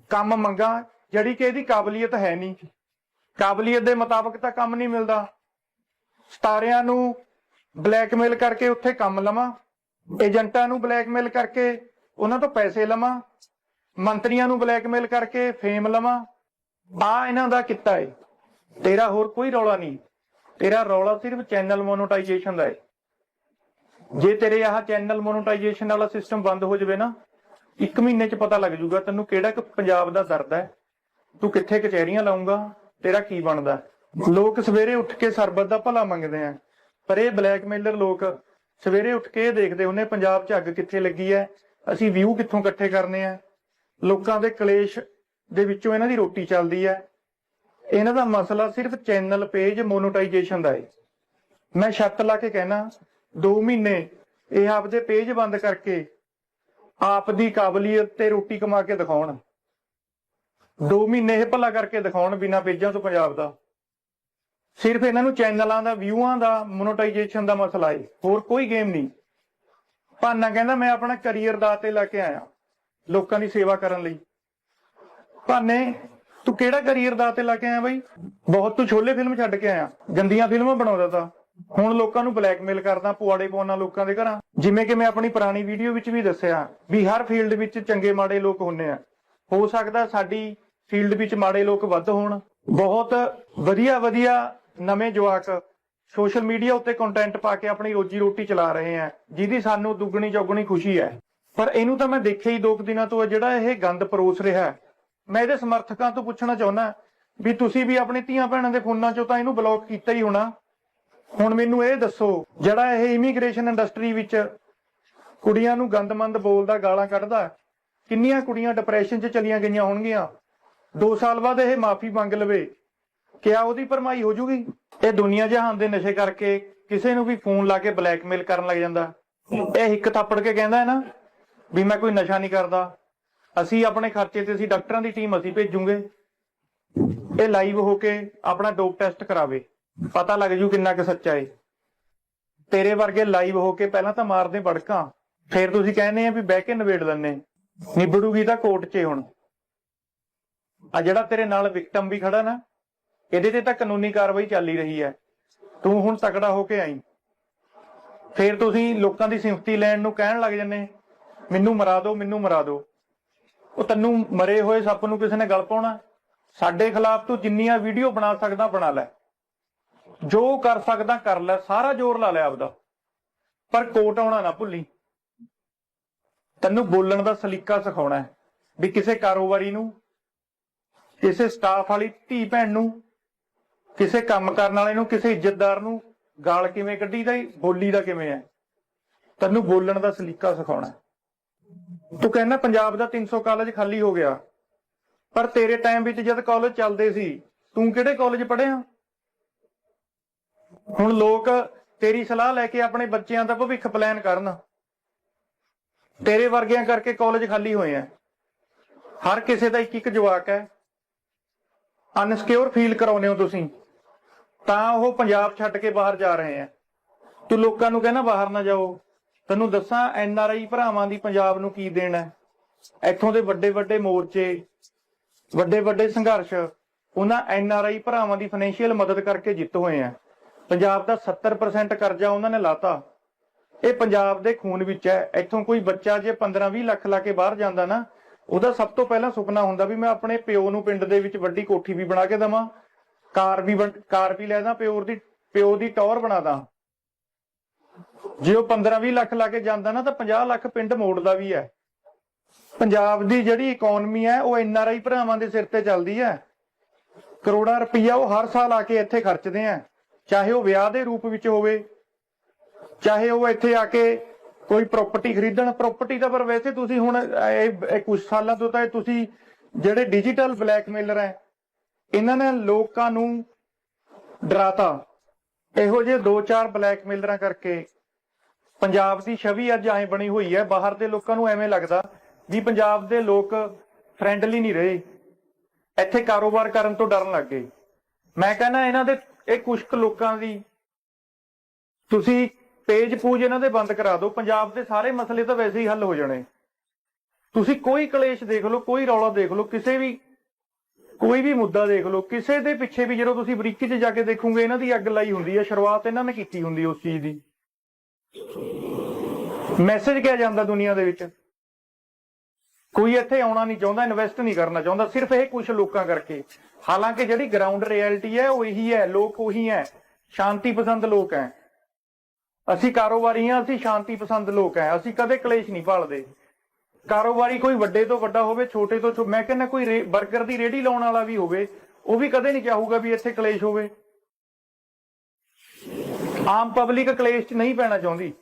ਕੰਮ ਮੰਗਾ, ਜਿਹੜੀ ਕਿ ਇਹਦੀ ਕਾਬਲੀਅਤ ਹੈ ਨਹੀਂ। ਕਾਬਲੀਅਤ ਦੇ ਮੁਤਾਬਕ ਤਾਂ ਕੰਮ ਨਹੀਂ ਮਿਲਦਾ। ਸਤਾਰਿਆਂ ਨੂੰ ਬਲੈਕਮੇਲ ਕਰਕੇ ਉੱਥੇ ਕੰਮ ਲਵਾਂ, ਏਜੰਟਾਂ ਨੂੰ ਬਲੈਕਮੇਲ ਕਰਕੇ ਉਹਨਾਂ ਤੋਂ ਪੈਸੇ ਲਵਾਂ, ਮੰਤਰੀਆਂ ਨੂੰ ਬਲੈਕਮੇਲ ਕਰਕੇ ਫੇਮ ਲਵਾਂ। ਆ ਇਹਨਾਂ ਦਾ ਕੀਤਾ ਏ। ਤੇਰਾ ਹੋਰ ਕੋਈ ਰੌਲਾ ਨਹੀਂ। ਤੇਰਾ ਰੌਲਾ ਸਿਰਫ ਚੈਨਲ ਮੋਨੋਟਾਈਜੇਸ਼ਨ ਦਾ ਏ। ਜੇ ਤੇਰੇ ਆਹ ਚੈਨਲ ਮੋਨੋਟਾਈਜੇਸ਼ਨ ਵਾਲਾ ਸਿਸਟਮ ਬੰਦ ਹੋ ਜਾਵੇ ਨਾ, ਇੱਕ ਮਹੀਨੇ ਚ ਪਤਾ ਲੱਗ ਜਾਊਗਾ ਤੈਨੂੰ ਕਿਹੜਾ ਕਿ ਪੰਜਾਬ ਦਾ ਦਰਦ ਹੈ। ਤੂੰ ਕਿੱਥੇ ਕਚਹਿਰੀਆਂ ਲਾਉਂਗਾ ਤੇਰਾ ਕੀ ਬਣਦਾ ਲੋਕ ਸਵੇਰੇ ਉੱਠ ਕੇ ਸਰਬਤ ਦਾ ਭਲਾ ਮੰਗਦੇ ਆ। ਪਰ ਇਹ ਬਲੈਕਮੇਲਰ ਲੋਕ ਸਵੇਰੇ ਉੱਠ ਕੇ ਦੇਖਦੇ ਹੁੰਨੇ ਪੰਜਾਬ 'ਚ ਅੱਗ ਕਿੱਥੇ ਲੱਗੀ ਹੈ? ਅਸੀਂ ਵਿਊ ਕਿੱਥੋਂ ਇਕੱਠੇ ਕਰਨੇ ਆ? ਲੋਕਾਂ ਦੇ ਕਲੇਸ਼ ਦੇ ਵਿੱਚੋਂ ਇਹਨਾਂ ਦੀ ਰੋਟੀ ਚੱਲਦੀ ਹੈ। ਇਹਨਾਂ ਦਾ ਮਸਲਾ ਸਿਰਫ ਚੈਨਲ ਪੇਜ ਮੋਨੋਟਾਈਜੇਸ਼ਨ ਦਾ ਹੈ। ਮੈਂ ਛੱਤ ਲਾ ਕੇ ਕਹਿਣਾ 2 ਮਹੀਨੇ ਇਹ ਆਪਦੇ ਪੇਜ ਬੰਦ ਕਰਕੇ ਆਪ ਦੀ ਕਾਬਲੀਅਤ ਤੇ ਰੋਟੀ ਕਮਾ ਕੇ ਦਿਖਾਉਣ। 2 ਮਹੀਨੇ ਇਹ ਭਲਾ ਕਰਕੇ ਦਿਖਾਉਣ ਬਿਨਾਂ ਪੇਜਾਂ ਤੋਂ ਪੰਜਾਬ ਦਾ। ਸਿਰਫ ਇਹਨਾਂ ਨੂੰ ਚੈਨਲਾਂ ਦਾ, ਵਿਊਆਂ ਦਾ ਮੋਨੋਟਾਈਜੇਸ਼ਨ ਦਾ ਮਸਲਾ ਹੈ। ਹੋਰ ਕੋਈ ਗੇਮ ਨਹੀਂ। ਭਾਨਾ ਕਹਿੰਦਾ, ਮੈਂ ਆਪਣਾ ਕੈਰੀਅਰ ਦਾ ਤੇ ਲੈ ਕੇ ਆਇਆ, ਲੋਕਾਂ ਦੀ ਸੇਵਾ ਕਰਨ ਲਈ। ਭਾਨੇ, ਤੂੰ ਕਿਹੜਾ ਕੈਰੀਅਰ ਦਾ ਤੇ ਲੈ ਕੇ ਆਇਆ ਬਾਈ? ਬਹੁਤ ਤੂੰ ਛੋਲੇ ਫਿਲਮ ਛੱਡ ਕੇ ਆਇਆ। ਗੰਦੀਆਂ ਫਿਲਮਾਂ ਬਣਾਉਂਦਾ ਤਾ। ਹੁਣ ਲੋਕਾਂ ਨੂੰ ਬਲੈਕਮੇਲ ਕਰਦਾ, ਪੁਆੜੇ ਪਾਉਣਾ ਲੋਕਾਂ ਦੇ ਘਰਾਂ। ਜਿਵੇਂ ਕਿ ਮੈਂ ਆਪਣੀ ਪੁਰਾਣੀ ਵੀਡੀਓ ਵਿੱਚ ਵੀ ਦੱਸਿਆ ਵੀ ਹਰ ਫੀਲਡ ਵਿੱਚ ਚੰਗੇ ਮਾੜੇ ਲੋਕ ਹੁੰਦੇ ਆ। ਹੋ ਸਕਦਾ ਸਾਡੀ ਫੀਲਡ ਵਿੱਚ ਮਾੜੇ ਲੋਕ ਵੱਧ ਹੋਣ। ਬਹੁਤ ਵਧੀਆ ਵਧੀਆ ਨਵੇਂ ਜਵਾਕ ਸੋਸ਼ਲ ਮੀਡੀਆ ਉੱਤੇ ਕੰਟੈਂਟ ਪਾ ਕੇ ਆਪਣੀ ਰੋਜੀ ਰੋਟੀ ਚਲਾ ਰਹੇ ਆ, ਜਿਹਦੀ ਸਾਨੂੰ ਦੁੱਗਣੀ ਚੌਗਣੀ ਖੁਸ਼ੀ ਹੈ। ਪਰ ਇਹਨੂੰ ਤਾਂ ਮੈਂ ਦੇਖਿਆ ਹੀ ਦੋ ਕੁ ਦਿਨਾਂ ਤੋਂ ਜਿਹੜਾ ਇਹ ਗੰਦ ਪਰੋਸ ਰਿਹਾ ਮੈਂ ਇਹਦੇ ਸਮਰਥਕਾਂ ਤੋਂ ਪੁੱਛਣਾ ਚਾਹੁੰਦਾ ਵੀ ਤੁਸੀਂ ਵੀ ਆਪਣੇ ਧੀਆਂ ਭੈਣਾਂ ਦੇ ਫੋਨਾਂ 'ਚੋਂ ਤਾਂ ਇਹਨੂੰ ਬਲੌਕ ਕੀਤਾ ਹੀ ਹੋਣਾ। ਹੁਣ ਮੈਨੂੰ ਇਹ ਦੱਸੋ, ਜਿਹੜਾ ਇਹ ਇਮੀਗ੍ਰੇਸ਼ਨ ਇੰਡਸਟਰੀ ਵਿੱਚ ਕੁੜੀਆਂ ਨੂੰ ਗੰਦਮੰਦ ਬੋਲਦਾ, ਗਾਲਾਂ ਕੱਢਦਾ, ਕਿੰਨੀਆਂ ਕੁੜੀਆਂ ਡਿਪਰੈਸ਼ਨ 'ਚ ਚਲੀਆਂ ਗਈਆਂ ਹੋਣਗੀਆਂ? 2 ਸਾਲ ਬਾਅਦ ਇਹ ਮਾਫੀ ਮੰਗ ਲਵੇ, ਕਿਆ ਉਹਦੀ ਭਰਮਾਈ ਹੋ ਜੂਗੀ? ਇਹ ਦੁਨੀਆ ਜਹਾਨ ਦੇ ਨਸ਼ੇ ਕਰਕੇ ਕਿਸੇ ਨੂੰ ਵੀ ਫੋਨ ਲਾ ਕੇ ਬਲੈਕਮੇਲ ਕਰਨ ਲੱਗ ਜਾਂਦਾ। ਇਹ ਇੱਕ ਥੱਪੜ ਕੇ ਕਹਿੰਦਾ ਹੈ ਨਾ ਵੀ ਮੈਂ ਕੋਈ ਨਸ਼ਾ ਨਹੀਂ ਕਰਦਾ। ਅਸੀਂ ਆਪਣੇ ਖਰਚੇ ਤੇ ਅਸੀਂ ਡਾਕਟਰਾਂ ਦੀ ਟੀਮ ਅਸੀਂ ਭੇਜੂਗੇ। ਇਹ ਲਾਈਵ ਹੋ ਕੇ ਆਪਣਾ ਡੋਪ ਟੈਸਟ ਕਰਾਵੇ। ਪਤਾ ਲੱਗ ਜੂ ਕਿੰਨਾ ਕੁ ਸੱਚਾ ਏ। ਤੇਰੇ ਵਰਗੇ ਲਾਈਵ ਹੋ ਕੇ ਪਹਿਲਾਂ ਤਾਂ ਮਾਰਦੇ ਬੜਕਾਂ। ਫੇਰ ਤੁਸੀਂ ਕਹਿੰਦੇ ਆ ਵੀ ਬਹਿ ਕੇ ਨਿਬੇੜ ਲੈਣੇ ਨਿਬੜੂਗੀ ਤਾਂ ਕੋਰਟ 'ਚ ਹੁਣ। ਆ ਜਿਹੜਾ ਤੇਰੇ ਨਾਲ ਵਿਕਟਮ ਵੀ ਖੜਾ ਨਾ, ਇਹਦੇ ਤੇ ਤਾਂ ਕਾਨੂੰਨੀ ਕਾਰਵਾਈ ਚੱਲ ਹੀ ਰਹੀ ਹੈ ਤੂੰ ਹੁਣ ਤਕੜਾ ਹੋ ਕੇ ਆਈ। ਫੇਰ ਤੁਸੀਂ ਲੋਕਾਂ ਦੀ ਸਿੰਪਥੀ ਲੈਣ ਨੂੰ ਕਹਿਣ ਲੱਗ ਜੰਨੇ ਮੈਨੂੰ ਮਰਾ ਦਿਓ ਮੈਨੂੰ ਮਰਾ ਦਿਓ ਉਹ ਤੈਨੂੰ ਮਰੇ ਹੋਏ ਸੱਪ ਨੂੰ ਕਿਸੇ ਨੇ ਗਲ ਪਾਉਣਾ। ਸਾਡੇ ਖਿਲਾਫ ਤੂੰ ਜਿੰਨੀਆਂ ਵੀਡੀਓ ਬਣਾ ਸਕਦਾ, ਬਣਾ ਲੈ। ਜੋ ਕਰ ਸਕਦਾ ਕਰ ਲੈ, ਸਾਰਾ ਜ਼ੋਰ ਲਾ ਲੈ ਆਪਦਾ। ਪਰ ਕੋਟ ਆਉਣਾ ਨਾ ਭੁੱਲੀ। ਤੈਨੂੰ ਬੋਲਣ ਦਾ ਸਲੀਕਾ ਸਿਖਾਉਣਾ ਹੈ ਵੀ ਕਿਸੇ ਕਾਰੋਬਾਰੀ ਨੂੰ, ਕਿਸੇ ਸਟਾਫ ਵਾਲੀ ਧੀ ਭੈਣ ਨੂੰ, ਕਿਸੇ ਕੰਮ ਕਰਨ ਵਾਲੇ ਨੂੰ, ਕਿਸੇ ਇੱਜ਼ਤਦਾਰ ਨੂੰ ਗਾਲ ਕਿਵੇਂ ਕੱਢੀ ਦਾ ਬੋਲੀ ਦਾ ਕਿਵੇਂ ਹੈ। ਤੈਨੂੰ ਬੋਲਣ ਦਾ ਸਲੀਕਾ ਸਿਖਾਉਣਾ ਤੂੰ ਕਹਿੰਦਾ ਪੰਜਾਬ ਦਾ 300 ਕਾਲਜ ਖਾਲੀ ਹੋ ਗਿਆ। ਪਰ ਤੇਰੇ ਟਾਈਮ ਵਿੱਚ ਜਦ ਕਾਲਜ ਚੱਲਦੇ ਸੀ, ਤੂੰ ਕਿਹੜੇ ਕਾਲਜ ਪੜ੍ਹਿਆ? ਹੁਣ ਲੋਕ ਤੇਰੀ ਸਲਾਹ ਲੈ ਕੇ ਆਪਣੇ ਬੱਚਿਆਂ ਦਾ ਭਵਿੱਖ ਪਲਾਨ ਕਰਨ। ਤੇਰੇ ਵਰਗਿਆਂ ਕਰਕੇ ਕਾਲਜ ਖਾਲੀ ਹੋਏ ਆ। ਹਰ ਕਿਸੇ ਦਾ ਇੱਕ ਇੱਕ ਜਵਾਕ ਹੈ। ਅਨਸਕਿਉਰ ਫੀਲ ਕਰਾਉਨੇ ਹੋ ਤੁਸੀਂ। ਤਾਂ ਉਹ ਪੰਜਾਬ ਛੱਡ ਕੇ ਬਾਹਰ ਜਾ ਰਹੇ ਆ। ਤੂੰ ਲੋਕਾਂ ਨੂੰ ਕਹਿੰਦਾ ਬਾਹਰ ਨਾ ਜਾਓ। ਤੈਨੂੰ ਦੱਸਾਂ, ਐਨ ਆਰ ਆਈ ਭਰਾਵਾਂ ਦੀ ਪੰਜਾਬ ਨੂੰ ਕੀ ਦੇਣਾ ਹੈ। ਇੱਥੋਂ ਦੇ ਵੱਡੇ ਵੱਡੇ ਮੋਰਚੇ ਵੱਡੇ ਵੱਡੇ ਸੰਘਰਸ਼, ਉਹਨਾਂ ਐਨ ਆਰ ਆਈ ਭਰਾਵਾਂ ਦੀ ਫਾਈਨੈਂਸ਼ੀਅਲ ਮਦਦ ਕਰਕੇ ਜਿੱਤ ਹੋਏ ਆ। ਪੰਜਾਬ ਦਾ 70% ਕਰਜ਼ਾ ਉਹਨਾਂ ਨੇ ਲਾਤਾ। ਇਹ ਪੰਜਾਬ ਦੇ ਖੂਨ ਵਿੱਚ ਹੈ। ਇੱਥੋਂ ਕੋਈ ਬੱਚਾ ਜੇ 15-20 ਲੱਖ ਲਾ ਕੇ ਬਾਹਰ ਜਾਂਦਾ ਨਾ, ਉਹਦਾ ਸਭ ਤੋਂ ਪਹਿਲਾਂ ਸੁਪਨਾ ਹੁੰਦਾ ਵੀ ਮੈਂ ਆਪਣੇ ਪਿਓ ਨੂੰ ਪਿੰਡ ਦੇ ਵਿੱਚ ਵੱਡੀ ਕੋਠੀ ਵੀ ਬਣਾ ਕੇ ਦਵਾਂ, ਕਾਰ ਵੀ ਕਾਰ ਵੀ ਲੈ ਦਾਂ ਪਿਓ ਦੀ ਪਿਓ ਦੀ ਟੌਰ ਬਣਾ ਦਾਂ। ਜੇ ਉਹ 15-20 ਲੱਖ ਲਾ ਕੇ ਜਾਂਦਾ ਨਾ, ਤਾਂ 50 ਲੱਖ ਪਿੰਡ ਮੋੜਦਾ ਵੀ ਹੈ। ਪੰਜਾਬ ਦੀ ਜਿਹੜੀ ਇਕਨੋਮੀ ਹੈ, ਉਹ ਐਨ ਆਰ ਆਈ ਭਰਾਵਾਂ ਦੇ ਸਿਰ ਤੇ ਚੱਲਦੀ ਹੈ। ਕਰੋੜਾਂ ਰੁਪਈਆ ਉਹ ਹਰ ਸਾਲ ਆ ਕੇ ਇੱਥੇ ਖਰਚਦੇ ਆ ਚਾਹੇ ਉਹ ਵਿਆਹ ਦੇ ਰੂਪ ਵਿੱਚ ਹੋਵੇ, ਚਾਹੇ ਉਹ ਇੱਥੇ ਆ ਕੇ ਕੋਈ ਪ੍ਰਾਪਰਟੀ ਖਰੀਦਣ। ਪ੍ਰਾਪਰਟੀ ਦਾ ਪਰ ਵੈਸੇ ਤੁਸੀਂ ਹੁਣ ਇਹ ਕੁਝ ਸਾਲਾਂ ਤੋਂ ਤਾਂ ਤੁਸੀਂ ਜਿਹੜੇ ਡਿਜੀਟਲ ਬਲੈਕਮੇਲਰ ਹੈ, ਇਹਨਾਂ ਨੇ ਲੋਕਾਂ ਨੂੰ ਡਰਾਤਾ। ਇਹੋ ਜਿਹੇ ਦੋ ਚਾਰ ਬਲੈਕਮੇਲਰਾਂ ਕਰਕੇ ਪੰਜਾਬ ਦੀ ਛਵੀ ਅੱਜ ਐਂ ਬਣੀ ਹੋਈ ਹੈ। ਬਾਹਰ ਦੇ ਲੋਕਾਂ ਨੂੰ ਐਵੇਂ ਲੱਗਦਾ ਵੀ ਪੰਜਾਬ ਦੇ ਲੋਕ ਫ੍ਰੈਂਡਲੀ ਨਹੀਂ ਰਹੇ। ਇੱਥੇ ਕਾਰੋਬਾਰ ਕਰਨ ਤੋਂ ਡਰਨ ਲੱਗ ਗਏ। ਮੈਂ ਕਹਿੰਦਾ ਇਹਨਾਂ ਦੇ ਇਹ ਕੁਝ ਲੋਕਾਂ ਦੀ। ਤੁਸੀਂ ਪੇਜ ਪੂਜ ਇਹਨਾਂ ਦੇ ਬੰਦ ਕਰਾ ਦਿਓ, ਪੰਜਾਬ ਦੇ ਸਾਰੇ ਮਸਲੇ ਤਾਂ ਵੈਸੇ ਹੀ ਹੱਲ ਹੋ ਜਾਣੇ। ਤੁਸੀਂ ਕੋਈ ਕਲੇਸ਼ ਦੇਖ ਲਓ, ਕੋਈ ਰੌਲਾ ਦੇਖ ਲਓ, ਕਿਸੇ ਵੀ, ਕੋਈ ਵੀ ਮੁੱਦਾ ਦੇਖ ਲਓ, ਕਿਸੇ ਦੇ ਪਿੱਛੇ ਵੀ ਜਦੋਂ ਤੁਸੀਂ ਬਰੀਕੀ 'ਚ ਜਾ ਕੇ ਦੇਖੋਗੇ, ਇਹਨਾਂ ਦੀ ਅੱਗ ਲਾਈ ਹੁੰਦੀ ਹੈ, ਸ਼ੁਰੂਆਤ ਇਹਨਾਂ ਨੇ ਕੀਤੀ ਹੁੰਦੀ ਉਸ ਚੀਜ਼ ਦੀ। ਮੈਸੇਜ ਕਿਹਾ ਜਾਂਦਾ ਦੁਨੀਆ ਦੇ ਵਿੱਚ। ਕੋਈ ਇੱਥੇ ਆਉਣਾ ਨਹੀਂ ਚਾਹੁੰਦਾ ਇਨਵੈਸਟ ਨਹੀਂ ਕਰਨਾ ਚਾਹੁੰਦਾ, ਸਿਰਫ ਇਹ ਕੁਝ ਲੋਕਾਂ ਕਰਕੇ। ਹਾਲਾਂਕਿ ਜਿਹੜੀ ਗਰਾਊਂਡ ਰਿਐਲਿਟੀ ਹੈ, ਉਹ ਇਹੀ ਹੈ, ਲੋਕ ਉਹੀ ਹੈ, ਸ਼ਾਂਤੀ ਪਸੰਦ ਲੋਕ ਹੈ। ਅਸੀਂ ਕਾਰੋਬਾਰੀ ਹਾਂ, ਅਸੀਂ ਸ਼ਾਂਤੀ ਪਸੰਦ ਲੋਕ ਹੈ, ਅਸੀਂ ਕਦੇ ਕਲੇਸ਼ ਨਹੀਂ ਭਾਲਦੇ। ਕਾਰੋਬਾਰੀ ਕੋਈ ਵੱਡੇ ਤੋਂ ਵੱਡਾ ਹੋਵੇ, ਛੋਟੇ ਤੋਂ ਮੈਂ ਕਹਿੰਦਾ ਕੋਈ ਰੇ- 버ਗਰ ਦੀ ਰੇੜੀ ਲਾਉਣ ਵਾਲਾ ਵੀ ਹੋਵੇ, ਉਹ ਵੀ ਕਦੇ ਨਹੀਂ ਚਾਹੂਗਾ ਵੀ ਇੱਥੇ ਕਲੇਸ਼ ਹੋਵੇ। ਆਮ ਪਬਲਿਕ ਕਲੇਸ਼ 'ਚ ਨਹੀਂ ਪੈਣਾ ਚਾਹੁੰਦੀ।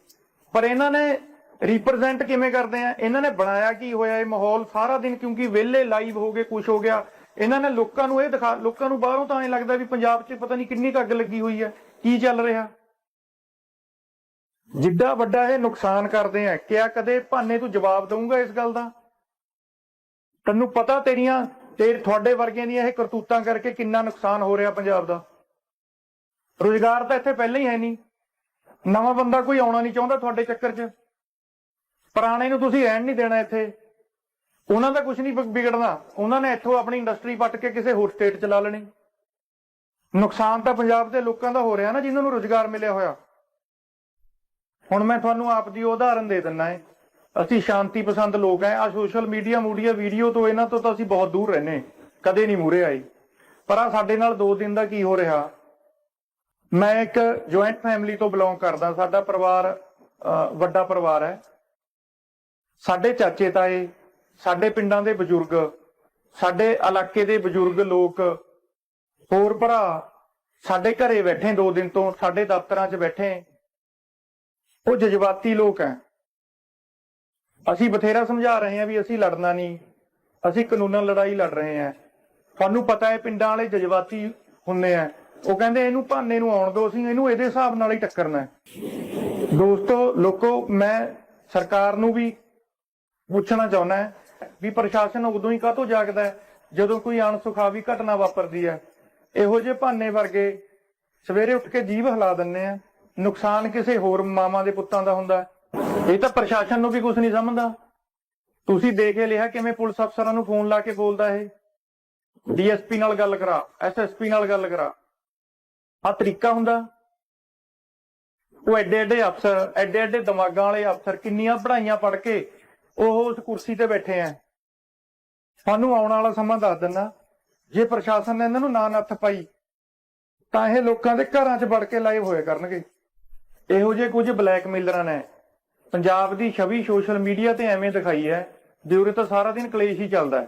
ਪਰ ਇਹਨਾਂ ਨੇ ਰਿਪਰੈਜ਼ੈਂਟ ਕਿਵੇਂ ਕਰਦੇ ਆ? ਇਹਨਾਂ ਨੇ ਬਣਾਇਆ ਕੀ ਹੋਇਆ ਇਹ ਮਾਹੌਲ? ਸਾਰਾ ਦਿਨ ਕਿਉਂਕਿ ਵਿਹਲੇ ਲਾਈਵ ਹੋ ਗਏ ਕੁਝ ਹੋ ਗਿਆ। ਇਹਨਾਂ ਨੇ ਲੋਕਾਂ ਨੂੰ ਇਹ ਦਿਖਾ, ਲੋਕਾਂ ਨੂੰ ਬਾਹਰੋਂ ਤਾਂ ਐਂ ਲੱਗਦਾ ਵੀ ਪੰਜਾਬ 'ਚ ਪਤਾ ਨਹੀਂ ਕਿੰਨੀ ਕੁ ਅੱਗ ਲੱਗੀ ਹੋਈ ਹੈ। ਕੀ ਚੱਲ ਰਿਹਾ? ਜਿੱਡਾ ਵੱਡਾ ਇਹ ਨੁਕਸਾਨ ਕਰਦੇ ਆ। ਕਿਆ ਕਦੇ ਭਾਨੇ ਤੂੰ ਜਵਾਬ ਦਊਂਗਾ ਇਸ ਗੱਲ ਦਾ? ਤੈਨੂੰ ਪਤਾ ਤੇਰੀਆਂ, ਤੇ ਤੁਹਾਡੇ ਵਰਗਿਆਂ ਦੀਆਂ ਇਹ ਕਰਤੂਤਾਂ ਕਰਕੇ ਕਿੰਨਾ ਨੁਕਸਾਨ ਹੋ ਰਿਹਾ ਪੰਜਾਬ ਦਾ। ਰੋਜ਼ਗਾਰ ਤਾਂ ਇੱਥੇ ਪਹਿਲਾਂ ਹੀ ਹੈ ਨਹੀਂ। ਨਵਾਂ ਬੰਦਾ ਕੋਈ ਆਉਣਾ ਨਹੀਂ ਚਾਹੁੰਦਾ ਤੁਹਾਡੇ ਚੱਕਰ 'ਚ। ਪੁਰਾਣੇ ਨੂੰ ਤੁਸੀਂ ਰਹਿਣ ਨਹੀਂ ਦੇਣਾ ਇੱਥੇ। ਉਹਨਾਂ ਦਾ ਕੁਝ ਨਹੀਂ ਵਿਗੜਨਾ। ਉਹਨਾਂ ਨੇ ਇੱਥੋਂ ਆਪਣੀ ਇੰਡਸਟਰੀ ਪੱਟ ਕੇ ਕਿਸੇ ਹੋਰ ਸਟੇਟ 'ਚ ਲਾ ਲੈਣੀ। ਨੁਕਸਾਨ ਤਾਂ ਪੰਜਾਬ ਦੇ ਲੋਕਾਂ ਦਾ ਹੋ ਰਿਹਾ ਨਾ, ਜਿਨ੍ਹਾਂ ਨੂੰ ਰੋਜ਼ਗਾਰ ਮਿਲਿਆ ਹੋਇਆ। ਹੁਣ ਮੈਂ ਤੁਹਾਨੂੰ ਆਪ ਦੀ ਉਦਾਹਰਨ ਦੇ ਦਿੰਨਾ ਹੈ। ਅਸੀਂ ਸ਼ਾਂਤੀ ਪਸੰਦ ਲੋਕ ਹੈ। ਆ ਸੋਸ਼ਲ ਮੀਡੀਆ ਮੂਡੀਆ ਵੀਡੀਓ ਤੋਂ ਇਹਨਾਂ ਤੋਂ ਤਾਂ ਅਸੀਂ ਬਹੁਤ ਦੂਰ ਰਹਿੰਦੇ ਕਦੇ ਨਹੀਂ ਮੂਰੇ ਆਈ ਪਰ ਆ ਸਾਡੇ ਨਾਲ 2 ਦਿਨ ਦਾ ਕੀ ਹੋ ਰਿਹਾ। ਮੈਂ ਇੱਕ ਜੁਆਇੰਟ ਫੈਮਿਲੀ ਤੋਂ ਬਿਲੋਂਗ ਕਰਦਾ। ਸਾਡਾ ਪਰਿਵਾਰ ਵੱਡਾ ਪਰਿਵਾਰ ਹੈ। ਸਾਡੇ ਚਾਚੇ ਤਾਏ, ਸਾਡੇ ਪਿੰਡਾਂ ਦੇ ਬਜ਼ੁਰਗ, ਸਾਡੇ ਇਲਾਕੇ ਦੇ ਬਜ਼ੁਰਗ ਲੋਕ, ਹੋਰ ਭਰਾ, ਸਾਡੇ ਘਰੇ ਬੈਠੇ 2 ਦਿਨ ਤੋਂ, ਸਾਡੇ ਦਫ਼ਤਰਾਂ 'ਚ ਬੈਠੇ, ਉਹ ਜਜ਼ਬਾਤੀ ਲੋਕ ਹੈ ਅਸੀਂ ਬਥੇਰਾ ਸਮਝਾ ਰਹੇ ਹਾਂ ਵੀ ਅਸੀਂ ਲੜਨਾ ਨਹੀਂ, ਅਸੀਂ ਕਾਨੂੰਨਾਂ ਲੜਾਈ ਲੜ ਰਹੇ ਹਾਂ। ਤੁਹਾਨੂੰ ਪਤਾ ਹੈ ਪਿੰਡਾਂ ਵਾਲੇ ਜਜ਼ਬਾਤੀ ਹੁੰਦੇ ਆ। ਉਹ ਕਹਿੰਦੇ ਇਹਨੂੰ ਭਾਨੇ ਨੂੰ ਆਉਣ ਦਿਓ, ਅਸੀਂ ਇਹਨੂੰ ਇਹਦੇ ਹਿਸਾਬ ਨਾਲ ਹੀ ਟੱਕਰਨਾ ਹੈ ਦੋਸਤੋ, ਲੋਕੋ, ਮੈਂ ਸਰਕਾਰ ਨੂੰ ਵੀ ਪੁੱਛਣਾ ਚਾਹੁੰਦਾ ਹੈ ਵੀ ਪ੍ਰਸ਼ਾਸਨ ਉਦੋਂ ਹੀ ਕਾਹਤੋਂ ਜਾਗਦਾ ਹੈ ਜਦੋਂ ਕੋਈ ਅਣਸੁਖਾਵੀ ਘਟਨਾ ਵਾਪਰਦੀ ਹੈ। ਇਹੋ ਜਿਹੇ ਭਾਨੇ ਵਰਗੇ ਸਵੇਰੇ ਉੱਠ ਕੇ ਜੀਭ ਹਿਲਾ ਦਿੰਦੇ ਆ। ਨੁਕਸਾਨ ਕਿਸੇ ਹੋਰ ਮਾਵਾਂ ਦੇ ਪੁੱਤਾਂ ਦਾ ਹੁੰਦਾ ਇਹ ਤਾਂ ਪ੍ਰਸ਼ਾਸਨ ਨੂੰ ਵੀ ਕੁਝ ਨਹੀਂ ਸਮਝਦਾ। ਤੁਸੀਂ ਦੇਖ ਹੀ ਲਿਆ ਕਿਵੇਂ ਪੁਲਿਸ ਅਫਸਰਾਂ ਨੂੰ ਫੋਨ ਲਾ ਕੇ ਬੋਲਦਾ ਇਹ। ਡੀਐਸਪੀ ਨਾਲ ਗੱਲ ਕਰਾ, ਐਸਐਸਪੀ ਨਾਲ ਗੱਲ ਕਰਾ। ਆ ਤਰੀਕਾ ਹੁੰਦਾ। ਉਹ ਐਡੇ ਐਡੇ ਅਫਸਰ ਐਡੇ ਐਡੇ ਦਿਮਾਗਾਂ ਵਾਲੇ ਅਫਸਰ ਕਿੰਨੀਆਂ ਪੜ੍ਹਾਈਆਂ ਪੜ੍ਹ ਕੇ ਉਹ ਉਸ ਕੁਰਸੀ ਤੇ ਬੈਠੇ ਆ। ਸਾਨੂੰ ਆਉਣ ਵਾਲਾ ਸਮਾਂ ਦੱਸ ਦਿੰਦਾ। ਜੇ ਪ੍ਰਸ਼ਾਸਨ ਨੇ ਇਹਨਾਂ ਨੂੰ ਨਾ ਨੱਥ ਪਾਈ, ਤਾਂ ਇਹ ਲੋਕਾਂ ਦੇ ਘਰਾਂ 'ਚ ਵੜ ਕੇ ਲਾਈਵ ਹੋਇਆ ਕਰਨਗੇ। ਇਹੋ ਜਿਹੇ ਕੁਝ ਬਲੈਕਮੇਲਰਾਂ ਨੇ। ਪੰਜਾਬ ਦੀ ਛਵੀ ਸੋਸ਼ਲ ਮੀਡੀਆ ਤੇ ਐਵੇਂ ਦਿਖਾਈ ਹੈ ਜਿਉਰੇ ਤਾਂ ਸਾਰਾ ਦਿਨ ਕਲੇਸ਼ ਹੀ ਚੱਲਦਾ ਹੈ।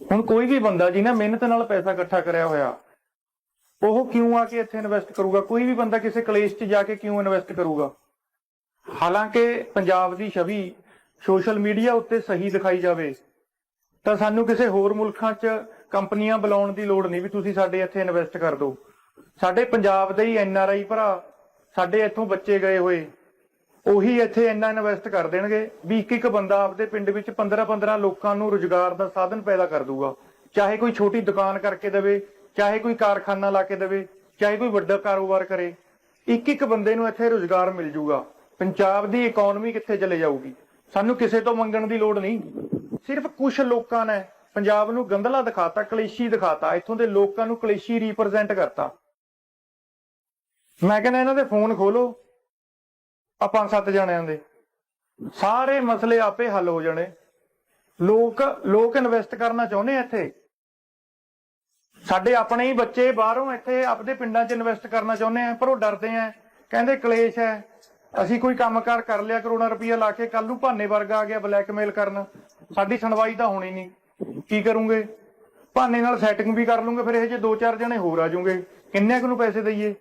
ਹੁਣ ਕੋਈ ਵੀ ਬੰਦਾ ਜਿਹਨੇ ਮਿਹਨਤ ਨਾਲ ਪੈਸਾ ਇਕੱਠਾ ਕਰਿਆ ਹੋਇਆ, ਉਹ ਕਿਉਂ ਆ ਕੇ ਇੱਥੇ ਇਨਵੈਸਟ ਕਰੂਗਾ? ਕੋਈ ਵੀ ਬੰਦਾ ਕਿਸੇ ਕਲੇਸ਼ 'ਚ ਜਾ ਕੇ ਕਿਉਂ ਇਨਵੈਸਟ ਕਰੂਗਾ? ਹਾਲਾਂਕਿ ਪੰਜਾਬ ਦੀ ਛਵੀ ਸੋਸ਼ਲ ਮੀਡੀਆ ਉੱਤੇ ਸਹੀ ਦਿਖਾਈ ਜਾਵੇ, ਤਾਂ ਸਾਨੂੰ ਕਿਸੇ ਹੋਰ ਮੁਲਕਾਂ 'ਚ ਕੰਪਨੀਆਂ ਬੁਲਾਉਣ ਦੀ ਲੋੜ ਨਹੀਂ ਵੀ ਤੁਸੀਂ ਸਾਡੇ ਇੱਥੇ ਇਨਵੈਸਟ ਕਰ ਦਿਓ। ਸਾਡੇ ਪੰਜਾਬ ਦੇ ਹੀ ਐਨ ਆਰ ਆਈ ਭਰਾ, ਸਾਡੇ ਇੱਥੋਂ ਬੱਚੇ ਗਏ ਹੋਏ, ਉਹੀ ਇੱਥੇ ਇੰਨਾ ਇਨਵੈਸਟ ਕਰ ਦੇਣਗੇ ਵੀ ਇੱਕ ਇੱਕ ਬੰਦਾ ਆਪਦੇ ਪਿੰਡ ਵਿੱਚ 15-15 ਲੋਕਾਂ ਨੂੰ ਰੋਜ਼ਗਾਰ ਦਾ ਸਾਧਨ ਪੈਦਾ ਕਰ ਦੂਗਾ। ਚਾਹੇ ਕੋਈ ਛੋਟੀ ਦੁਕਾਨ ਕਰਕੇ ਦੇਵੇ, ਚਾਹੇ ਕੋਈ ਕਾਰਖਾਨਾ ਲਾ ਕੇ ਦੇਵੇ, ਚਾਹੇ ਕੋਈ ਵੱਡਾ ਕਾਰੋਬਾਰ ਕਰੇ, ਇੱਕ ਇੱਕ ਬੰਦੇ ਨੂੰ ਇੱਥੇ ਰੋਜ਼ਗਾਰ ਮਿਲ ਜੂਗਾ। ਪੰਜਾਬ ਦੀ ਇਕਨੋਮੀ ਕਿੱਥੇ ਚਲੇ ਜਾਊਗੀ? ਸਾਨੂੰ ਕਿਸੇ ਤੋਂ ਮੰਗਣ ਦੀ ਲੋੜ ਨਹੀਂ। ਸਿਰਫ ਕੁਝ ਲੋਕਾਂ ਨੇ ਪੰਜਾਬ ਨੂੰ ਗੰਦਲਾ ਦਿਖਾਤਾ, ਕਲੇਸ਼ੀ ਦਿਖਾਤਾ, ਇੱਥੋਂ ਦੇ ਲੋਕਾਂ ਨੂੰ ਕਲੇਸ਼ੀ ਰਿਪਰੈਜ਼ੈਂਟ ਕਰਤਾ। ਮੈਂ ਕਹਿੰਦਾ ਇਹਨਾਂ ਦੇ ਫੋਨ ਖੋਲੋ ਆ ਪੰਜ ਸੱਤ ਜਣਿਆਂ ਦੇ। ਸਾਰੇ ਮਸਲੇ ਆਪੇ ਹੱਲ ਹੋ ਜਾਣੇ। ਲੋਕ ਲੋਕ ਇਨਵੈਸਟ ਕਰਨਾ ਚਾਹੁੰਦੇ ਆ ਇੱਥੇ। ਸਾਡੇ ਆਪਣੇ ਹੀ ਬੱਚੇ ਬਾਹਰੋਂ ਇੱਥੇ ਆਪਦੇ ਪਿੰਡਾਂ 'ਚ ਇਨਵੈਸਟ ਕਰਨਾ ਚਾਹੁੰਦੇ ਆ, ਪਰ ਉਹ ਡਰਦੇ ਆ। ਕਹਿੰਦੇ ਕਲੇਸ਼ ਹੈ। ਅਸੀਂ ਕੋਈ ਕੰਮਕਾਰ ਕਰ ਲਿਆ ਕਰੋੜਾਂ ਰੁਪਈਆ ਲਾ ਕੇ ਕੱਲ ਨੂੰ ਭਾਨੇ ਵਰਗਾ ਆ ਗਿਆ ਬਲੈਕਮੇਲ ਕਰਨ। ਸਾਡੀ ਸੁਣਵਾਈ ਤਾਂ ਹੋਣੀ ਨਹੀਂ। ਕੀ ਕਰੂੰਗੇ? ਭਾਨੇ ਨਾਲ ਸੈਟਿੰਗ ਵੀ ਕਰ ਲੂੰਗੇ, ਫਿਰ ਇਹ ਜੇ ਦੋ ਚਾਰ ਜਣੇ ਹੋਰ ਆ ਜਾਊਂਗੇ, ਕਿੰਨੇ ਕੁ ਨੂੰ ਪੈਸੇ ਦਈਏ?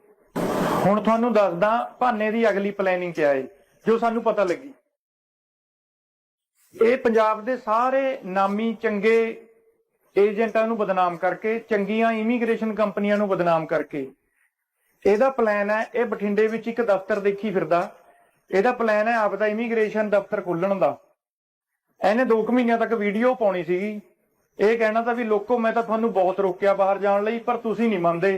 ਹੁਣ ਤੁਹਾਨੂੰ ਦੱਸਦਾ, ਭਾਨੇ ਦੀ ਅਗਲੀ ਪਲੈਨਿੰਗ ਕਿਆ ਹੈ ਜੋ ਸਾਨੂੰ ਪਤਾ ਲੱਗੀ। ਇਹ ਪੰਜਾਬ ਦੇ ਸਾਰੇ ਨਾਮੀ ਚੰਗੇ ਏਜੰਟਾਂ ਨੂੰ ਬਦਨਾਮ ਕਰਕੇ, ਚੰਗੀਆਂ ਇਮੀਗ੍ਰੇਸ਼ਨ ਕੰਪਨੀਆਂ ਨੂੰ ਬਦਨਾਮ ਕਰਕੇ ਇਹਦਾ ਪਲਾਨ ਹੈ, ਇਹ ਬਠਿੰਡੇ ਵਿੱਚ ਇੱਕ ਦਫ਼ਤਰ ਦੇਖੀ ਫਿਰਦਾ। ਇਹਦਾ ਪਲਾਨ ਹੈ ਆਪਦਾ ਇਮੀਗ੍ਰੇਸ਼ਨ ਦਫ਼ਤਰ ਖੋਲਣ ਦਾ। ਇਹਨੇ 2 ਮਹੀਨਿਆਂ ਤੱਕ ਵੀਡੀਓ ਪਾਉਣੀ ਸੀਗੀ। ਇਹ ਕਹਿਣਾ ਤਾਂ ਵੀ, ਲੋਕੋ, ਮੈਂ ਤਾਂ ਤੁਹਾਨੂੰ ਬਹੁਤ ਰੋਕਿਆ ਬਾਹਰ ਜਾਣ ਲਈ, ਪਰ ਤੁਸੀਂ ਨਹੀਂ ਮੰਨਦੇ।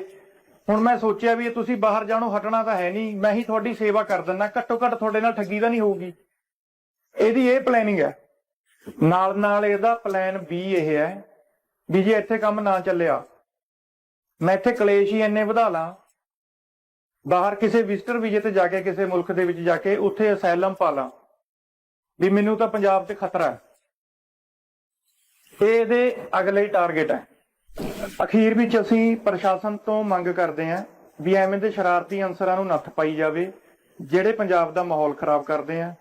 ਹੁਣ ਮੈਂ ਸੋਚਿਆ ਵੀ ਇਹ ਤੁਸੀਂ ਬਾਹਰ ਜਾਣੋਂ ਹਟਣਾ ਤਾਂ ਹੈ ਨਹੀਂ। ਮੈਂ ਹੀ ਤੁਹਾਡੀ ਸੇਵਾ ਕਰ ਦਿੰਦਾ। ਘੱਟੋ ਘੱਟ ਤੁਹਾਡੇ ਨਾਲ ਠੱਗੀ ਤਾਂ ਨਹੀਂ ਹੋਊਗੀ। ਇਹਦੀ ਇਹ ਪਲੈਨਿੰਗ ਹੈ। ਨਾਲ ਨਾਲ ਇਹਦਾ ਪਲਾਨ B ਇਹ ਹੈ ਵੀ ਜੇ ਇੱਥੇ ਕੰਮ ਨਾ ਚੱਲਿਆ, ਮੈਂ ਇੱਥੇ ਕਲੇਸ਼ ਹੀ ਇੰਨੇ ਵਧਾ ਲਾਂ। ਬਾਹਰ ਕਿਸੇ ਵਿਜ਼ਟਰ ਵੀਜ਼ੇ ਤੇ ਜਾ ਕੇ, ਕਿਸੇ ਮੁਲਕ ਦੇ ਵਿੱਚ ਜਾ ਕੇ ਉੱਥੇ ਅਸਾਈਲਮ ਪਾਲਾਂ। ਵੀ ਮੈਨੂੰ ਤਾਂ ਪੰਜਾਬ 'ਚ ਖਤਰਾ ਹੈ। ਇਹ ਇਹਦੇ ਅਗਲੇ ਟਾਰਗੇਟ ਹੈ। ਅਖੀਰ ਵਿੱਚ ਅਸੀਂ ਪ੍ਰਸ਼ਾਸਨ ਤੋਂ ਮੰਗ ਕਰਦੇ ਹਾਂ ਵੀ ਐਵੇਂ ਦੇ ਸ਼ਰਾਰਤੀ ਅਨਸਰਾਂ ਨੂੰ ਨੱਥ ਪਾਈ ਜਾਵੇ, ਜਿਹੜੇ ਪੰਜਾਬ ਦਾ ਮਾਹੌਲ ਖਰਾਬ ਕਰਦੇ ਆ।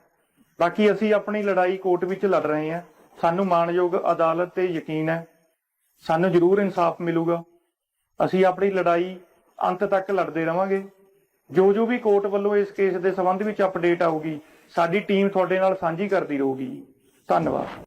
ਬਾਕੀ ਅਸੀਂ ਆਪਣੀ ਲੜਾਈ ਕੋਰਟ ਵਿੱਚ ਲੜ ਰਹੇ ਹਾਂ। ਸਾਨੂੰ ਮਾਣਯੋਗ ਅਦਾਲਤ ਤੇ ਯਕੀਨ ਹੈ। ਸਾਨੂੰ ਜ਼ਰੂਰ ਇਨਸਾਫ ਮਿਲੂਗਾ। ਅਸੀਂ ਆਪਣੀ ਲੜਾਈ ਅੰਤ ਤੱਕ ਲੜਦੇ ਰਵਾਂਗੇ। ਜੋ ਜੋ ਵੀ ਕੋਰਟ ਵੱਲੋਂ ਇਸ ਕੇਸ ਦੇ ਸੰਬੰਧ ਵਿੱਚ ਅਪਡੇਟ ਆਊਗੀ, ਸਾਡੀ ਟੀਮ ਤੁਹਾਡੇ ਨਾਲ ਸਾਂਝੀ ਕਰਦੀ ਰਹੂਗੀ। ਧੰਨਵਾਦ।